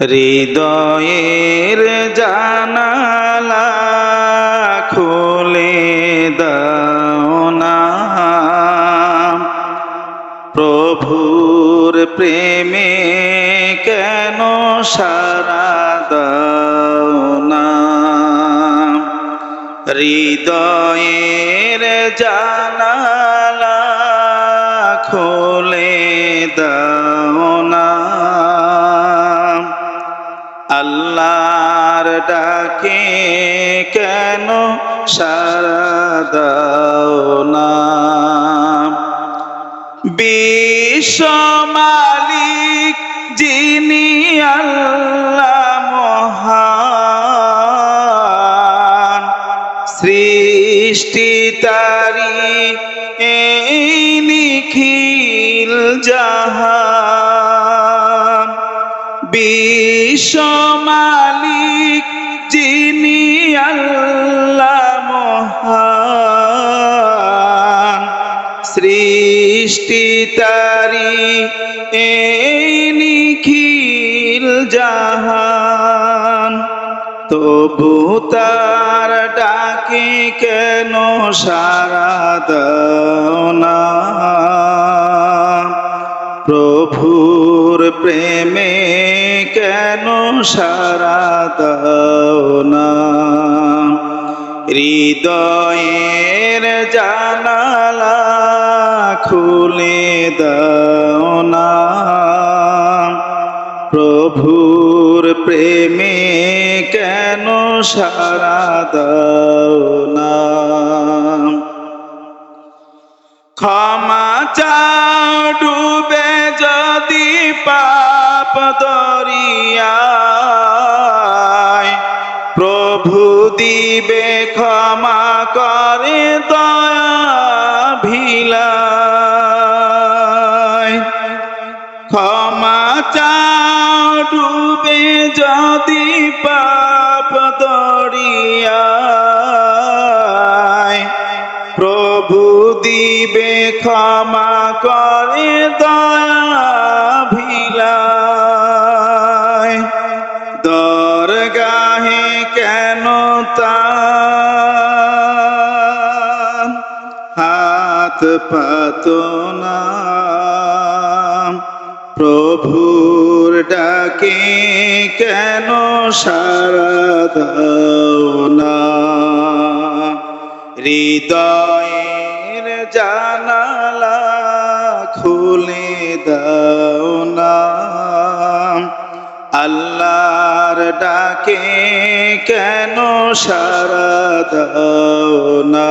হৃদয়ের জানালা খুলে দাও না। প্রভুর প্রেমে কেন সারা দাও না? হৃদয়ের জানালা আল্লাহর ডাকে কেন সারা না? বিশ্ব মালিক যিনি আল্লাহ মহান, সৃষ্টি তারি এই নিখিল জাহান বিশ্ব মালিক, যিনি আল্লাহ মহান। সৃষ্টি তারি এই নিখিল জাহান। তবু তার ডাকে কেন সারা দাও না? প্রভুর প্রেমে কেন সারা দাও না? হৃদয়ের জানালা খুলে দাও না। প্রভুর প্রেমে কেন সারা দাও না? ক্ষমা চাও ডুবে যদি পাপ দরিয়ায় প্রভু দিবে ক্ষমা করে দয়া ভিলায় ক্ষমা চাও ডুবে যদি পাপ দরিয়ায় প্রভু দিবে ক্ষমা করে দয়া হাত পাত না। প্রভুর ডাকে কেন সারা না? হৃদয়ের জানালা খুলে দাও না। আল্লাহর ডাকে কেন সারা না?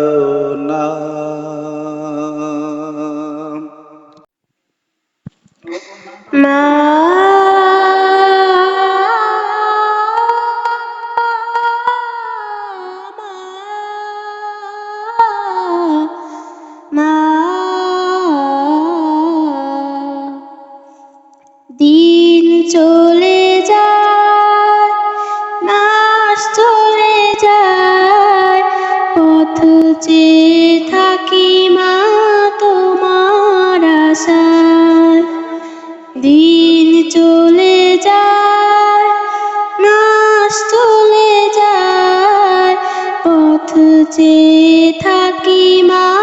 চেয়ে থাকি মা তোমার আশায়। দিন চলে যায়, মাস চলে যায়, পথ চেয়ে থাকি মা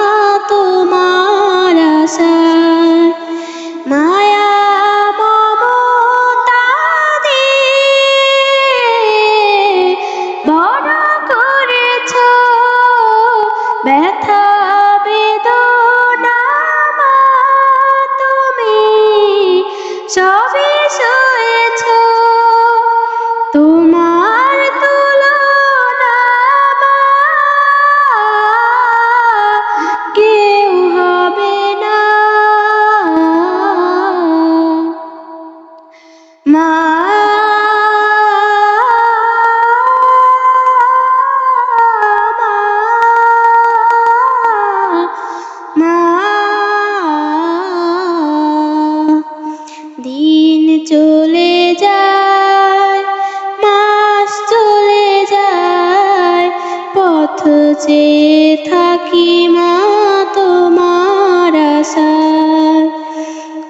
থাকি মা, তোমার আশায়।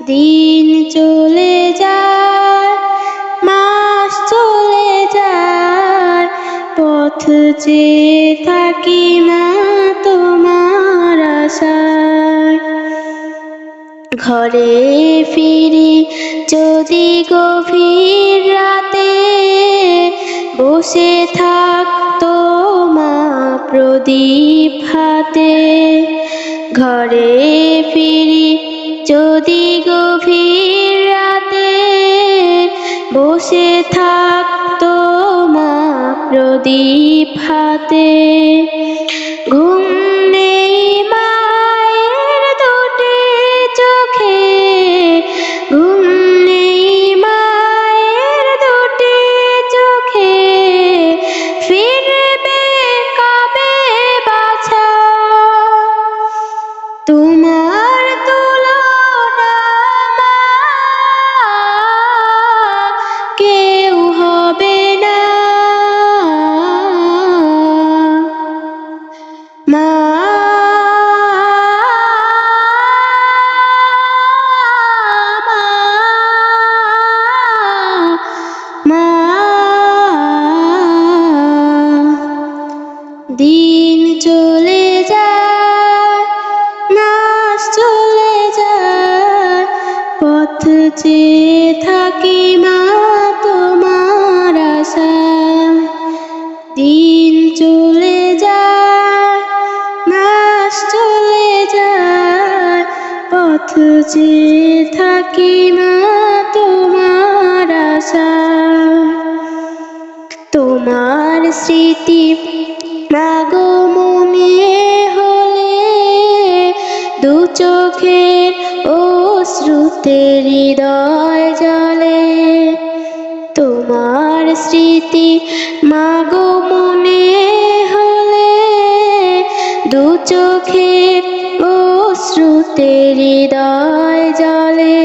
দিন চলে যায়, মাস চলে যায়, পথ চেয়ে থাকি মা, তোমার আশায়। ঘরে ফিরি যদি গভীর রাতে, বসে থাক মা প্রদীপ হাতে ঘরে ফিরি যদি গভীর রাতে বসে থাকতো মা প্রদীপ হাতে। চেয়ে থাকি মা তোমার আশা। দিন চলে যায়, মাস চলে যায়, পথ চেয়ে থাকি মা তোমার আশা। তোমার স্মৃতি মাগো মনে হলে দু শ্রুতে হৃদয় জলে তোমার স্মৃতি মাগো মনে হলে দু চোখে ও শ্রুতে হৃদয় জলে